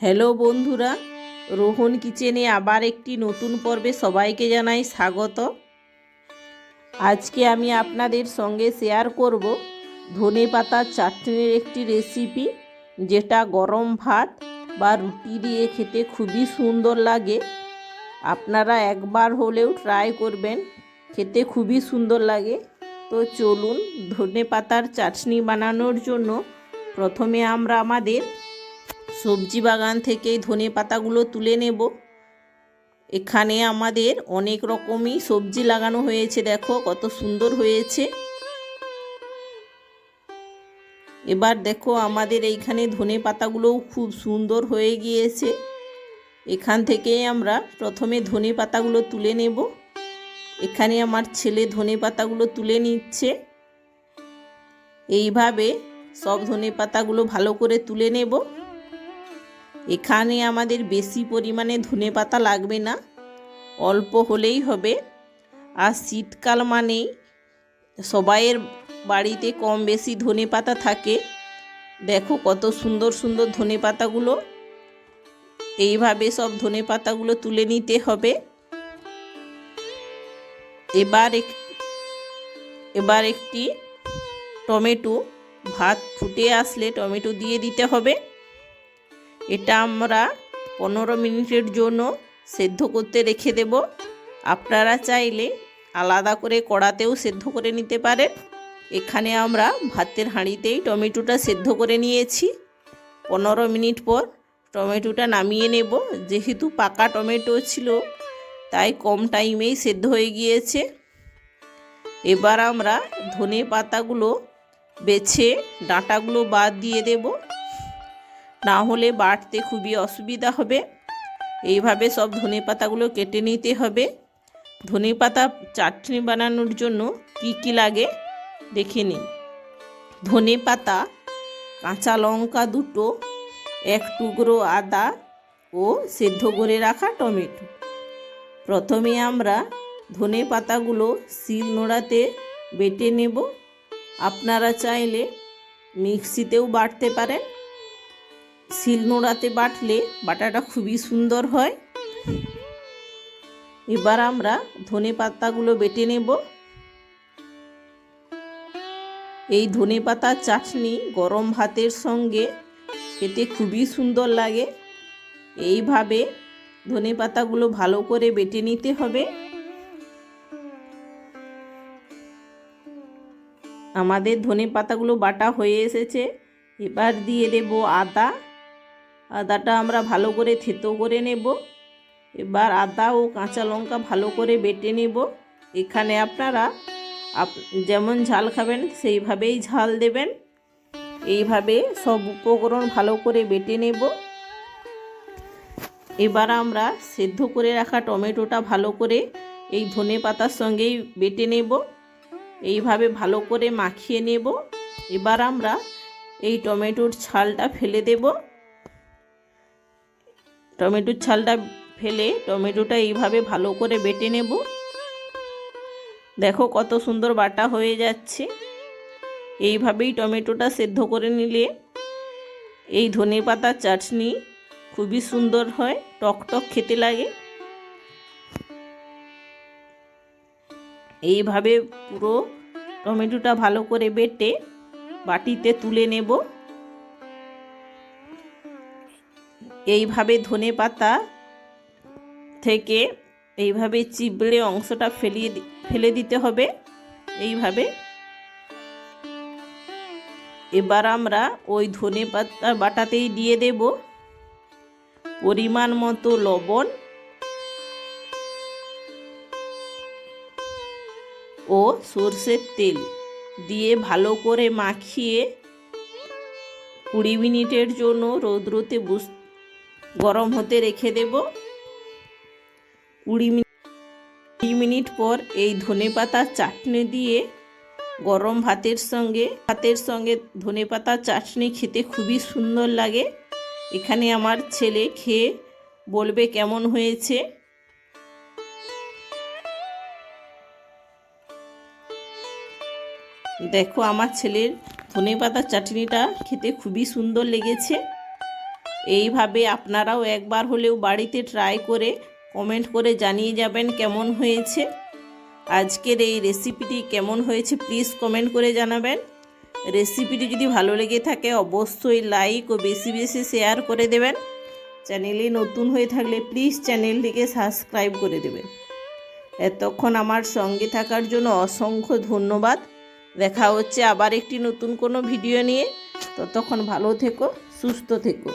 Hello বন্ধুরা, রোহন কিচেনে আবার একটি নতুন পর্বে সবাইকে জানাই স্বাগত। আজকে আমি আপনাদের সঙ্গে শেয়ার করব ধনে পাতার চাটনির একটি রেসিপি যেটা গরম ভাত বা রুটি দিয়ে খেতে খুবই সুন্দর লাগে। আপনারা একবার হলেও ট্রাই করবেন, খেতে খুবই সুন্দর লাগে। তো চলুন ধনে পাতার চাটনি বানানোর জন্য প্রথমে আমরা আমাদের সবজি বাগান থেকে ধনে পাতাগুলো তুলে নেব। এখানে আমাদের অনেক রকমই সবজি লাগানো হয়েছে, দেখো কত সুন্দর হয়েছে। এবার দেখো আমাদের এইখানে ধনে পাতাগুলোও খুব সুন্দর হয়ে গিয়েছে। এখান থেকে আমরা প্রথমে ধনে পাতাগুলো তুলে নেব। এখানে আমার ছেলে ধনে পাতাগুলো তুলে নিচ্ছে। এইভাবে সব ধনে পাতাগুলো ভালো করে তুলে নেব। এখানে আমাদের বেশি পরিমাণে ধনে পাতা লাগবে না। অল্প হলেই হবে। আর শীতকাল মানেই সবাইয়ের বাড়িতে কম বেশি ধনে পাতা থাকে। দেখো কত সুন্দর সুন্দর ধনে পাতাগুলো। এইভাবে সব ধনে পাতাগুলো তুলে নিতে হবে। এবার এক, এবার একটি টমেটো, ভাত ফুটে আসলে টমেটো দিয়ে দিতে হবে। এটা আমরা পনেরো মিনিটের জন্য সেদ্ধ করতে রেখে দেব। আপনারা চাইলে আলাদা করে কড়াতেও সেদ্ধ করে নিতে পারেন। এখানে আমরা ভাতের হাঁড়িতেই টমেটোটা সেদ্ধ করে নিয়েছি। পনেরো মিনিট পর টমেটোটা নামিয়ে নেব। যেহেতু পাকা টমেটো ছিল, তাই কম টাইমেই সেদ্ধ হয়ে গিয়েছে। এবার আমরা ধনে পাতাগুলো বেছে ডাঁটাগুলো বাদ দিয়ে দেবো। না হলে বাটতে খুবই অসুবিধা হবে। এইভাবে সব ধনে পাতাগুলো কেটে নিতে হবে। ধনে পাতা চাটনি বানানোর জন্য কি কি লাগে দেখে নিন। ধনে পাতা, কাঁচা লঙ্কা দুটো, এক টুকরো আদা ও সেদ্ধ করে রাখা টমেটো। প্রথমে আমরা ধনে পাতাগুলো শিল নোড়াতে বেটে নেব। আপনারা চাইলে মিক্সিতেও বাটতে পারেন। শিল নোড়াতে বাটলে বাটাটা খুবই সুন্দর হয়। এবার আমরা ধনে পাতাগুলো বেটে নেব। এই ধনে পাতার চাটনি গরম ভাতের সঙ্গে খেতে খুবই সুন্দর লাগে। এইভাবে ধনে পাতাগুলো ভালো করে বেটে নিতে হবে। আমাদের ধনে পাতাগুলো বাটা হয়ে এসেছে। এবার দিয়ে দেব আদা। আদাটা আমরা ভালো করে থেতো করে নেব। এবার আদা ও কাঁচা লঙ্কা ভালো করে বেটে নেব। এখানে আপনারা আপ, যেমন ঝাল খাবেন, সেইভাবেই ঝাল দেবেন। এইভাবে সব উপকরণ ভালো করে বেটে নেব। এবার আমরা সেদ্ধ করে রাখা টমেটোটা ভালো করে এই ধনে পাতার সঙ্গেই বেটে নেব। এইভাবে ভালো করে মাখিয়ে নেব। এবার আমরা এই টমেটোর ছালটা ফেলে দেবো। টমেটোর ছালটা ফেলে টমেটোটা এইভাবে ভালো করে বেটে নেব। দেখো কত সুন্দর বাটা হয়ে যাচ্ছে। এইভাবেই টমেটোটা সেদ্ধ করে নিলে এই ধনে পাতার চাটনি খুবই সুন্দর হয়, টক টক খেতে লাগে। এইভাবে পুরো টমেটোটা ভালো করে বেটে বাটিতে তুলে নেব। এইভাবে ধনে পাতা থেকে এইভাবে চিবড়ে অংশটা ফেলিয়ে ফেলে দিতে হবে। এইভাবে। এবার আমরা ওই ধনে পাতা বাটাতেই দিয়ে দেব। পরিমাণ মতো লবণ ও সর্ষের তেল দিয়ে ভালো করে মাখিয়ে কুড়ি মিনিটের জন্য রৌদ্রতে বস গরম হতে রেখে দেব। কুড়ি মিনিট কুড়ি মিনিট পর এই ধনে পাতার চাটনি দিয়ে গরম ভাতের সঙ্গে ভাতের সঙ্গে ধনে পাতার চাটনি খেতে খুবই সুন্দর লাগে। এখানে আমার ছেলে খেয়ে বলবে কেমন হয়েছে। দেখো, আমার ছেলের ধনে পাতার চাটনিটা খেতে খুবই সুন্দর লেগেছে। এইভাবে আপনারাও একবার হলেও বাড়িতে ট্রাই করে কমেন্ট করে জানিয়ে যাবেন কেমন হয়েছে। আজকের এই রেসিপিটি কেমন হয়েছে প্লিজ কমেন্ট করে জানাবেন। রেসিপিটি যদি ভালো লেগে থাকে অবশ্যই লাইক ও বেশি বেশি শেয়ার করে দেবেন। চ্যানেলে নতুন হয়ে থাকলে প্লিজ চ্যানেলটিকে সাবস্ক্রাইব করে দেবেন। এতক্ষণ আমার সঙ্গে থাকার জন্য অসংখ্য ধন্যবাদ। দেখা হচ্ছে আবার একটি নতুন কোনো ভিডিও নিয়ে। ততক্ষণ ভালো থেকো, সুস্থ থেকো।